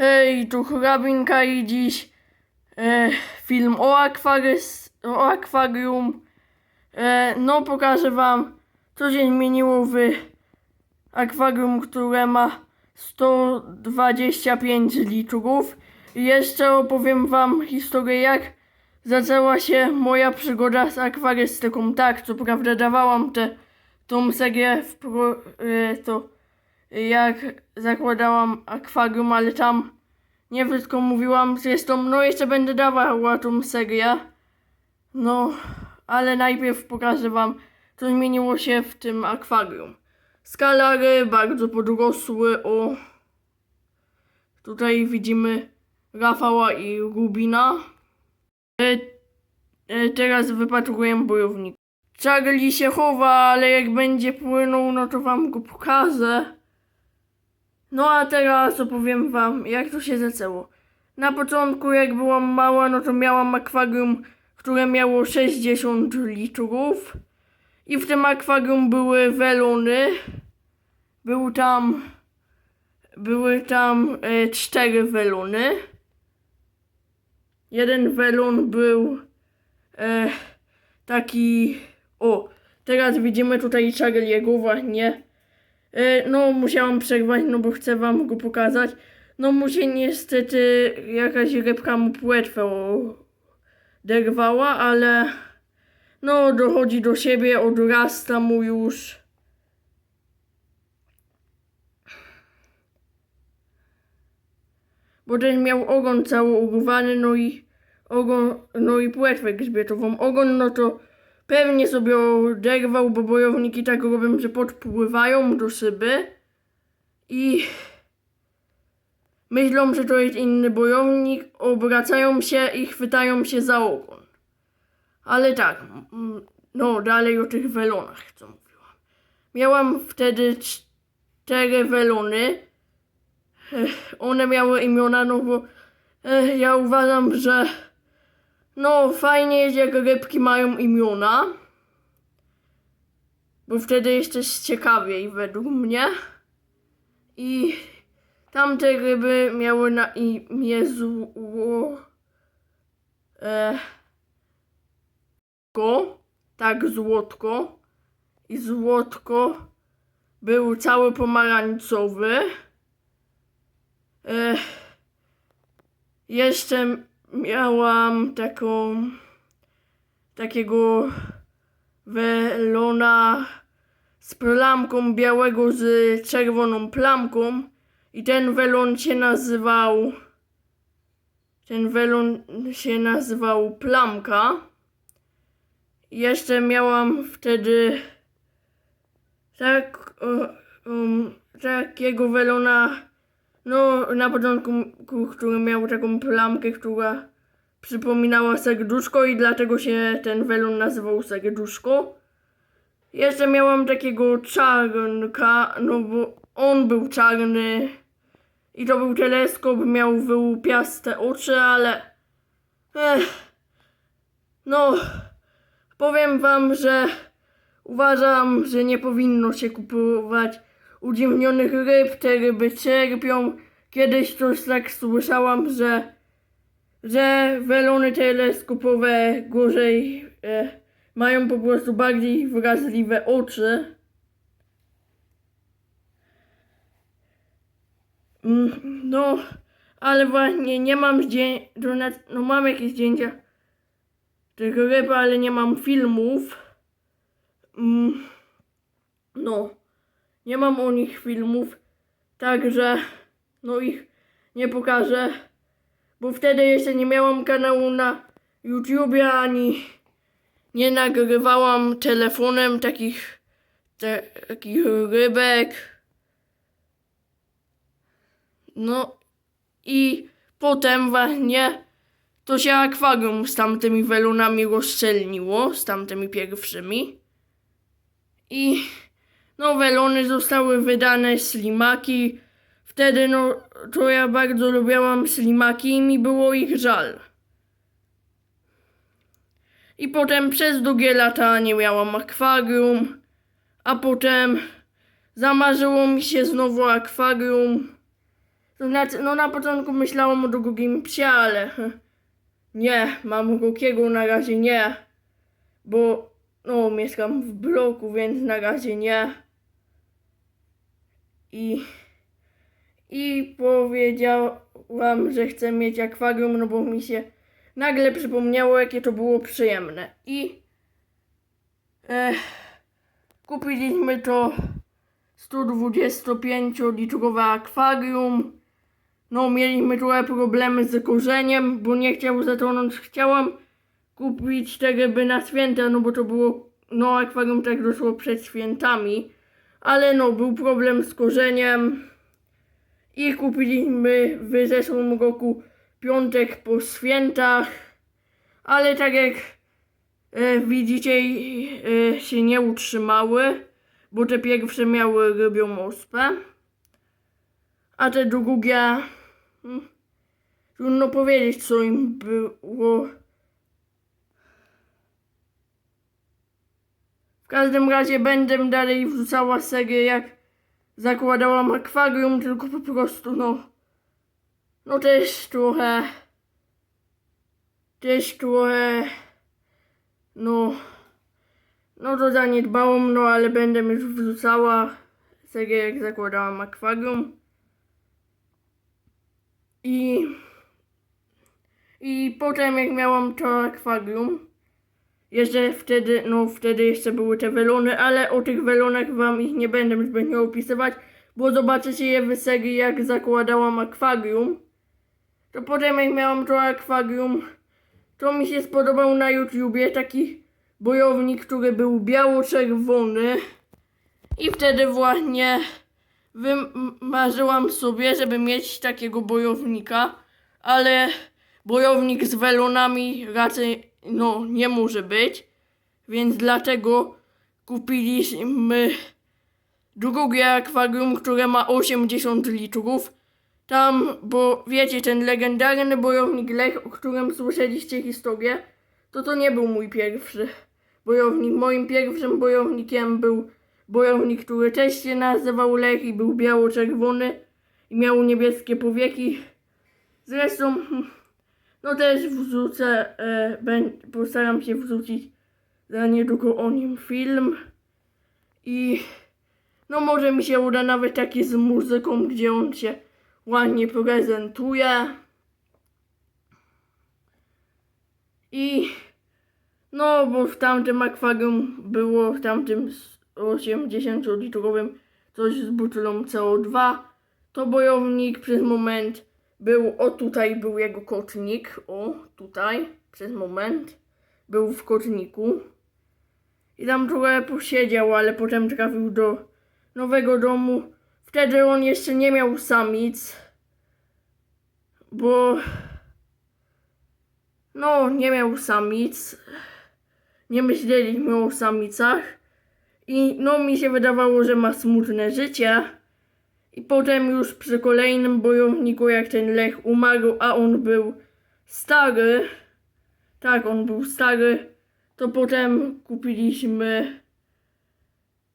Hej, tu hrabinka i dziś e, film o, akwarys, o akwarium. E, no, pokażę wam, co się zmieniło w akwarium, które ma 125 litrów. I jeszcze opowiem wam historię, jak zaczęła się moja przygoda z akwarystyką. Tak, co prawda dawałam tę tą serię w pro, e, to jak zakładałam akwarium, ale tam nie wszystko mówiłam zresztą, no jeszcze będę dawała tą serię. No, ale najpierw pokażę wam, co zmieniło się w tym akwarium. Skalary bardzo podrosły, o... Tutaj widzimy Rafała i Rubina. E, e, teraz wypatruję bojownik. Charlie się chowa, ale jak będzie płynął, no to wam go pokażę. No a teraz opowiem wam, jak to się zaczęło. Na początku, jak byłam mała, no to miałam akwarium, które miało 60 litrów. I w tym akwarium były welony. Był tam... Były tam e, cztery welony. Jeden welon był e, taki... O, teraz widzimy tutaj Charlie'ego właśnie. E, No, musiałam przerwać, no bo chcę wam go pokazać. No, mu się niestety jakaś rybka mu płetwę oderwała, ale no, dochodzi do siebie, odrasta mu już. Bo ten miał ogon cały urwany, no i ogon, no i płetwę grzbietową. Ogon, no to Pewnie sobie oderwał, bo bojowniki tak robią, że podpływają do szyby i myślą, że to jest inny bojownik, obracają się i chwytają się za ogon. Ale tak, no dalej o tych welonach, co mówiłam. Miałam wtedy cztery welony. One miały imiona, no bo ja uważam, że no, fajnie jest, jak rybki mają imiona. Bo wtedy jest też ciekawiej, według mnie. I tamte ryby miały na imię zło... E, ko, tak, złotko. I złotko był cały pomarańczowy. E, jeszcze miałam taką takiego welona z plamką białego z czerwoną plamką. I ten welon się nazywał ten welon się nazywał plamka. Jeszcze miałam wtedy tak um, takiego welona no, na początku, ku- który miał taką plamkę, która przypominała serduszko i dlatego się ten welon nazywał serduszko. Jeszcze miałam takiego czarnka, no bo on był czarny i to był teleskop, miał wyłupiaste oczy, ale... Ech, no, powiem wam, że uważam, że nie powinno się kupować udziwnionych ryb, te ryby cierpią. Kiedyś coś tak słyszałam, że, że welony teleskopowe gorzej e, mają po prostu bardziej wrażliwe oczy. Mm, No, ale właśnie nie mam zdjęć, no mam jakieś zdjęcia tych ryb, ale nie mam filmów. Mm, No. Nie mam o nich filmów, także no ich nie pokażę, bo wtedy jeszcze nie miałam kanału na YouTubie ani nie nagrywałam telefonem takich, te, takich rybek. No i potem właśnie to się akwarium z tamtymi welonami rozszczelniło, z tamtymi pierwszymi. I no, welony zostały wydane ślimaki. Wtedy, no, to ja bardzo lubiałam ślimaki i mi było ich żal. I potem przez długie lata nie miałam akwarium, a potem zamarzyło mi się znowu akwarium. Znaczy, no na początku myślałam o drugim psie, ale nie, mam Rokiego na razie nie, bo no mieszkam w bloku, więc na razie nie. I, i powiedziałam, że chcę mieć akwarium, no bo mi się nagle przypomniało, jakie to było przyjemne. I e, kupiliśmy to 125-litrowe akwarium. No, mieliśmy trochę problemy z korzeniem, bo nie chciał zatonąć. Chciałam kupić te ryby na święta, no bo to było, no akwarium tak doszło przed świętami. Ale no, był problem z korzeniem i kupiliśmy w zeszłym roku piątek po świętach. Ale tak jak e, widzicie, e, się nie utrzymały, bo te pierwsze miały rybią ospę, a te drugie, hmm, trudno powiedzieć co im było. Każdym razie będę dalej wrzucała serię jak zakładałam akwarium, tylko po prostu no, no też trochę, też trochę, no, no to zaniedbałam, no ale będę już wrzucała serię jak zakładałam akwarium. I, I potem jak miałam to akwarium, jeszcze wtedy, no wtedy jeszcze były te welony, ale o tych welonach wam ich nie będę zbytnio opisywać, bo zobaczycie je w serii jak zakładałam akwarium. To potem jak miałam to akwarium, to mi się spodobał na YouTubie taki bojownik, który był biało-czerwony. I wtedy właśnie wymarzyłam sobie, żeby mieć takiego bojownika, ale bojownik z welonami raczej no nie może być, więc dlatego kupiliśmy drugie akwarium, które ma 80 litrów. Tam, bo wiecie, ten legendarny bojownik Lech, o którym słyszeliście historię, to to nie był mój pierwszy bojownik. Moim pierwszym bojownikiem był bojownik, który też się nazywał Lech i był biało-czerwony i miał niebieskie powieki. Zresztą, hmm, no też wrzucę, e, postaram się wrzucić za niedługo o nim film. I no może mi się uda nawet taki z muzyką, gdzie on się ładnie prezentuje. I no, bo w tamtym akwarium było, w tamtym 80-litrowym coś z butelą CO2. To bojownik przez moment był, o tutaj był jego kotnik, o tutaj, przez moment był w kotniku. I tam trochę posiedział, ale potem trafił do nowego domu. Wtedy on jeszcze nie miał samic, bo no, nie miał samic. Nie myśleliśmy o samicach. I no, mi się wydawało, że ma smutne życie. I potem już przy kolejnym bojowniku, jak ten Lech umarł, a on był stary, tak, on był stary, to potem kupiliśmy,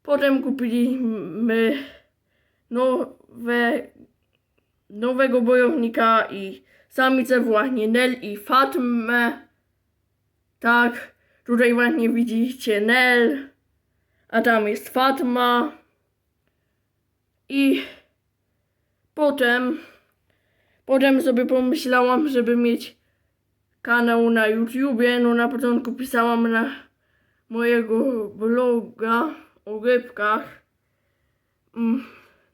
potem kupiliśmy nowe, nowego bojownika i samice właśnie Nel i Fatmę. Tak, tutaj właśnie widzicie Nel, a tam jest Fatma. I potem, potem sobie pomyślałam, żeby mieć kanał na YouTubie. No na początku pisałam na mojego bloga o rybkach. Mm,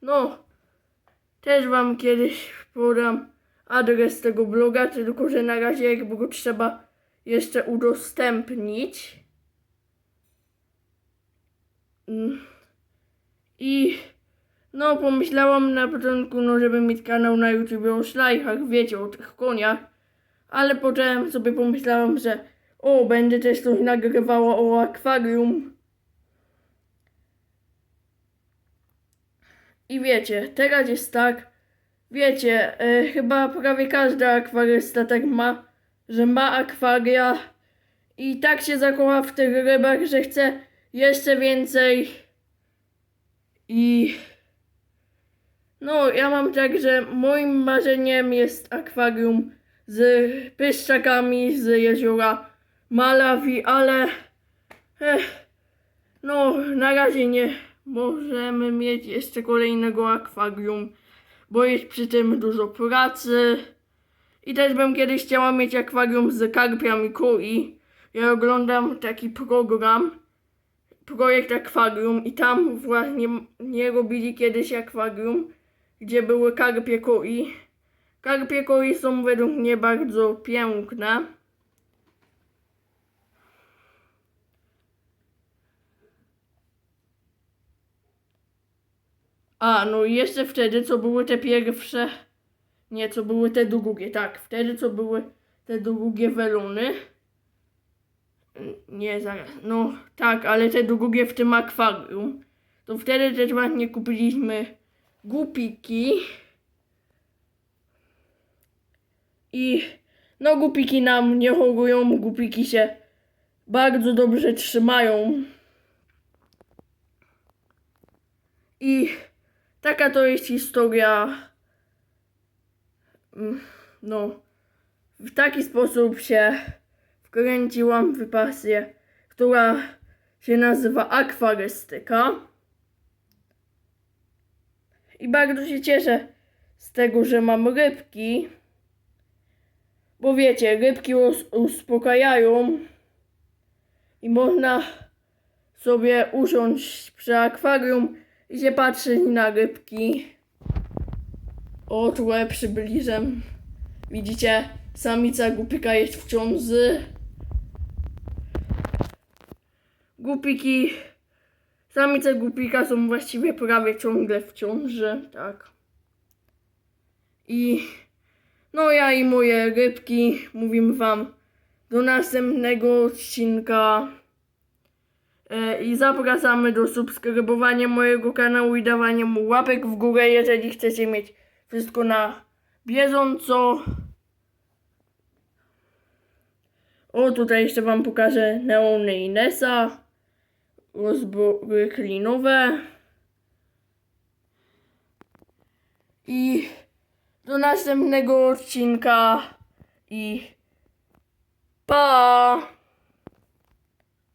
No, też wam kiedyś podam adres tego bloga, tylko że na razie jakby go trzeba jeszcze udostępnić. Mm. I no pomyślałam na początku, no żeby mieć kanał na YouTube o szlajchach, wiecie, o tych koniach. Ale potem sobie pomyślałam, że o, będę też coś nagrywała o akwarium. I wiecie, teraz jest tak, wiecie, e, chyba prawie każdy akwarysta tak ma, że ma akwaria i tak się zakocha w tych rybach, że chce jeszcze więcej i No, ja mam tak, że moim marzeniem jest akwarium z pyszczakami z jeziora Malawi, ale ech, no, na razie nie możemy mieć jeszcze kolejnego akwarium, bo jest przy tym dużo pracy. I też bym kiedyś chciała mieć akwarium z karpiami koi. Ja oglądam taki program, projekt akwarium i tam właśnie nie robili kiedyś akwarium, gdzie były karpie koi. Karpie koi są według mnie bardzo piękne. A, no i jeszcze wtedy, co były te pierwsze, nie, co były te drugie, tak, wtedy, co były te drugie welony. Nie, zaraz, no tak, ale te drugie w tym akwarium. To wtedy też właśnie kupiliśmy gupiki. I no gupiki nam nie chorują, gupiki się bardzo dobrze trzymają. I taka to jest historia. Mm, No, w taki sposób się wkręciłam w pasję, która się nazywa akwarystyka. I bardzo się cieszę z tego, że mam rybki. Bo wiecie, rybki us- uspokajają i można sobie usiąść przy akwarium i się patrzeć na rybki. O, trochę przybliżę. Widzicie, samica głupika jest w ciąży. Głupiki, samice głupika są właściwie prawie ciągle w ciąży, tak. I no ja i moje rybki mówimy wam do następnego odcinka. E, I zapraszamy do subskrybowania mojego kanału i dawania mu łapek w górę, jeżeli chcecie mieć wszystko na bieżąco. O, tutaj jeszcze wam pokażę neony Inesa, rozbory klinowe. I do następnego odcinka i pa!